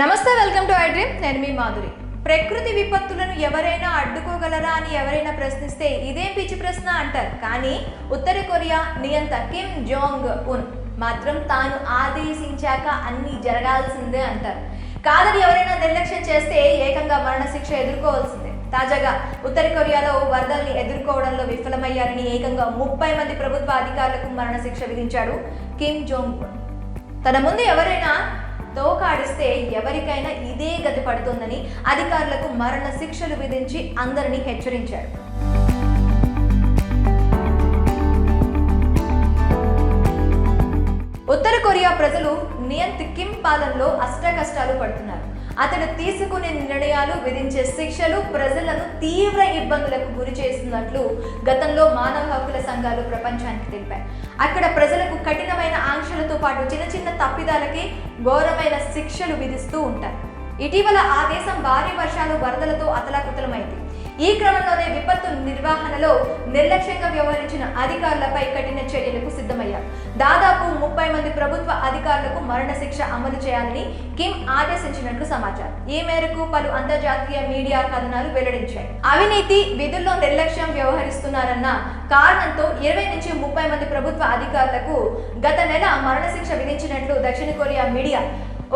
నమస్తే welcome to I dream. నేను మీ మాధురి. ప్రకృతి విపత్తులను ఎవరైనా అడ్డుకోగలరా అని ఎవరైనా ప్రశ్నిస్తే ఇదేం పిచ్చి ప్రశ్న అంటారు. కానీ ఉత్తర కొరియా నియంత కిమ్ జోంగ్ ఉన్ మాత్రం తాను ఆదేశించాక అన్ని జరగాల్సిందే అంటారు. కాదని ఎవరైనా నిర్లక్ష్యం చేస్తే ఏకంగా మరణశిక్ష ఎదుర్కోవాల్సిందే. తాజాగా ఉత్తర కొరియాలో వరదల్ని ఎదుర్కోవడంలో విఫలమయ్యారని ఏకంగా ముప్పై మంది ప్రభుత్వ అధికారులకు మరణశిక్ష విధించాడు కిమ్ జోంగ్ తన ముందు ఎవరైనా తోకాడిస్తే ఎవరికైనా ఇదే గతి పడుతుందని అధికారులకు మరణ శిక్షలు విధించి అందరినీ హెచ్చరించారు. ఉత్తర కొరియా ప్రజలు నియంత్ కిమ్ పాలనలో అష్టకష్టాలు పడుతున్నారు. అతడు తీసుకునే నిర్ణయాలు విధించే శిక్షలు ప్రజలను తీవ్ర ఇబ్బందులకు గురి చేస్తున్నట్లు గతంలో మానవ హక్కుల సంఘాలు ప్రపంచానికి తెలిపాయి. అక్కడ ప్రజలకు కఠినమైన ఆంక్షలతో పాటు చిన్న చిన్న తప్పిదాలకి ఘోరమైన శిక్షలు విధిస్తూ ఉంటారు. ఇటీవల ఆ దేశం భారీ వర్షాలు వరదలతో అతలాకుతలమైంది. ఈ క్రమంలోనే విపత్తు నిర్వహణలో నిర్లక్ష్యంగా వ్యవహరించిన అధికారులపై కఠిన చర్యలకు సిద్ధమయ్యారు. దాదాపు ముప్పై మంది ప్రభుత్వ అధికారులకు మరణశిక్ష అమలు చేయాలని కిమ్ ఆదేశించినట్లు సమాచారం. ఈ మేరకు పలు అంతర్జాతీయ మీడియా కథనాలు వెల్లడించాయి. అవినీతి విధుల్లో నిర్లక్ష్యం వ్యవహరిస్తున్నారన్న కారణంతో ఇరవై నుంచి ముప్పై మంది ప్రభుత్వ అధికారులకు గత నెల మరణశిక్ష విధించినట్లు దక్షిణ కొరియా మీడియా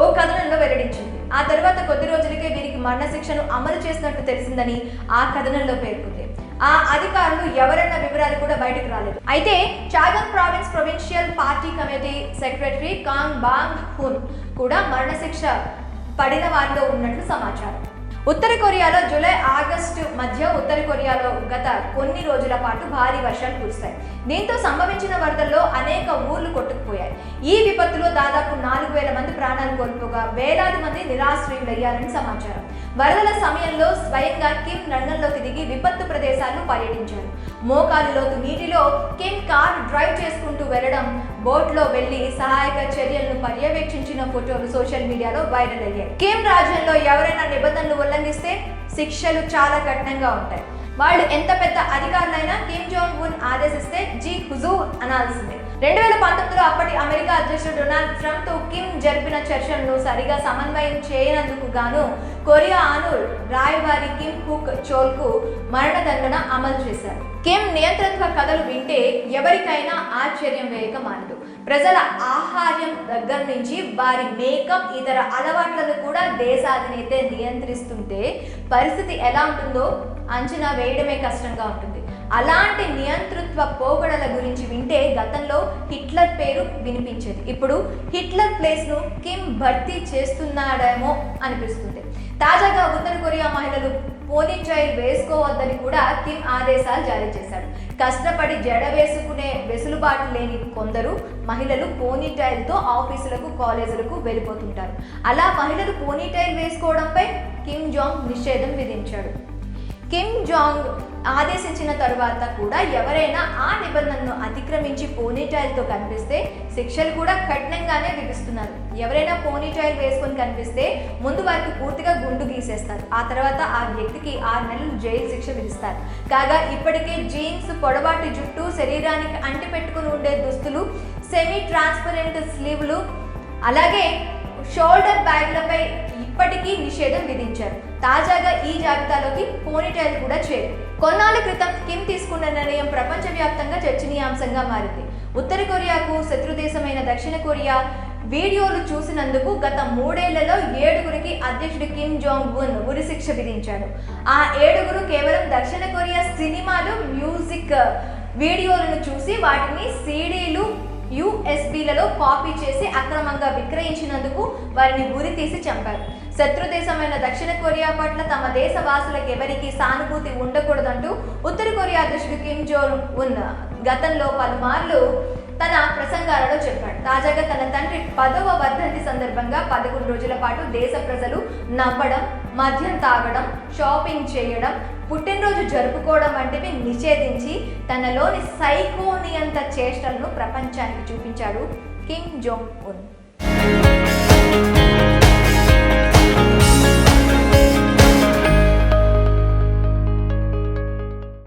ఓ కథనంలో వెల్లడించింది. ఆ తర్వాత కొద్ది రోజులకే వీరికి మరణశిక్షను అమలు చేసినట్లు తెలిసిందని ఆ కథనంలో పేర్కొంది. ఆ అధికారులు ఎవరన్న వివరాలు కూడా బయటకు రాలేదు. అయితే Chagang province provincial party committee secretary Kang Bong Hun కూడా మరణశిక్ష పడిన వారిలో ఉన్నట్లు సమాచారం. ఉత్తర కొరియాలో జూలై ఆగస్టు మధ్య ఉత్తర కొరియాలో గత కొన్ని రోజుల పాటు భారీ వర్షాలు కురుస్తాయి దీంతో సంభవించిన వరదల్లో అనేక ఊర్లు కొట్టుకుపోయాయి. ఈ విపత్తులో దాదాపు నాలుగు వేల మంది ప్రాణాలు కోల్పోగా వేలాది మంది నిరాశ్రయులయ్యారని సమాచారం. వరదల సమయంలో స్వయంగా కిమ్ రంగంలోకి దిగి విపత్తు ప్రదేశాలను పర్యటించారు మోకాలు లోతు నీటిలో కిమ్ కార్ డ్రైవ్ చేసుకుంటూ వెళ్ళడం బోట్లో వెళ్ళి సహాయక చర్యలను పర్యవేక్షించిన ఫోటోలు సోషల్ మీడియాలో వైరల్ అయ్యాయి. కిమ్ రాజ్యంలో ఎవరైనా నిబంధనలు ఉల్లంఘిస్తే శిక్షలు చాలా కఠినంగా ఉంటాయి. వాళ్ళు ఎంత పెద్ద అధికారులైనా కిమ్ జోంగ్ ఉన్ ఆదేశిస్తే జీ హుజూ అనాల్సిందే. రెండు వేల పంతొమ్మిదిలో అప్పటి అమెరికా అధ్యక్షుడు డొనాల్డ్ ట్రంప్తో కిమ్ జరిపిన చర్చలను సరిగా సమన్వయం చేయనందుకు గాను కొరియా ఆనుల్ రాయబారి కిమ్ హుక్ చోల్కు మరణదండన అమలు చేశారు. కిమ్ నియంత్రత్వ కథలు వింటే ఎవరికైనా ఆశ్చర్యం వేయక మానదు. ప్రజల ఆహార్యం దగ్గర నుంచి వారి మేకప్ ఇతర అలవాట్లను కూడా దేశాధినేత నియంత్రిస్తుంటే పరిస్థితి ఎలా ఉంటుందో అంచనా వేయడమే కష్టంగా ఉంటుంది. అలాంటి నియంతృత్వ పోగడల గురించి వింటే గతంలో హిట్లర్ పేరు వినిపించేది. ఇప్పుడు హిట్లర్ ప్లేస్ను కిమ్ భర్తీ చేస్తున్నాడేమో అనిపిస్తుంది. తాజాగా ఉత్తర కొరియా మహిళలు పోనీ ట్రైల్ వేసుకోవద్దని కూడా కిమ్ ఆదేశాలు జారీ చేశాడు. కష్టపడి జడ వేసుకునే వెసులుబాటు లేని కొందరు మహిళలు పోనీ టైల్తో ఆఫీసులకు కాలేజీలకు వెళ్ళిపోతుంటారు. అలా మహిళలు పోనీ టైల్ వేసుకోవడంపై కిమ్ జాంగ్ నిషేధం విధించాడు. కిమ్ జాంగ్ ఆదేశించిన తరువాత కూడా ఎవరైనా ఆ నిబంధనను అతిక్రమించి పోనీటాయిల్తో కనిపిస్తే శిక్షలు కూడా కఠినంగానే విధిస్తున్నారు. ఎవరైనా పోనీటాయిల్ వేసుకొని కనిపిస్తే ముందు వారికి పూర్తిగా గుండు గీసేస్తారు. ఆ తర్వాత ఆ వ్యక్తికి ఆరు నెలలు జైలు శిక్ష విధిస్తారు. కాగా ఇప్పటికే జీన్స్ పొడవాటి జుట్టు శరీరానికి అంటిపెట్టుకుని ఉండే దుస్తులు సెమీ ట్రాన్స్పరెంట్ స్లీవ్లు అలాగే షోల్డర్ బ్యాగ్లపై ఇప్పటికీ నిషేధం విధించారు. తాజాగా ఈ జాబితాలోకి పోనీటైల్ కూడా చేరు కొన్నాళ్ళ క్రితం కిమ్ తీసుకున్న నిర్ణయం ప్రపంచవ్యాప్తంగా చర్చనీయాంశంగా మారింది. ఉత్తర కొరియాకు శత్రుదేశమైన దక్షిణ కొరియా వీడియోలు చూసినందుకు గత మూడేళ్ళలో ఏడుగురికి అధ్యక్షుడు కిమ్ జోంగ్ ఉన్ ఉరిశిక్ష విధించాడు. ఆ ఏడుగురు కేవలం దక్షిణ కొరియా సినిమాలు మ్యూజిక్ వీడియోలను చూసి వాటిని సీడీలు యుఎస్బీలలో కాపీ చేసి అక్రమంగా విక్రయించినందుకు వారిని గురి తీసి చంపారు. శత్రు దేశమైన దక్షిణ కొరియా పట్ల తమ దేశ వాసులకు ఎవరికి సానుభూతి ఉండకూడదంటూ ఉత్తర కొరియా అధ్యక్షుడు కిమ్ జోన్ ఉన్న గతంలో పలుమార్లు తన ప్రసంగాలలో చెప్పాడు. తాజాగా తన తండ్రి పదవ వర్ధంతి సందర్భంగా పదకొండు రోజుల పాటు దేశ ప్రజలు నవ్వడం మద్యం తాగడం షాపింగ్ చేయడం పుట్టినరోజు జరుపుకోవడం వంటివి నిషేధించి తనలోని సైకోనియంత చేష్టలను ప్రపంచానికి చూపించాడు కిమ్ జోంగ్ ఉన్.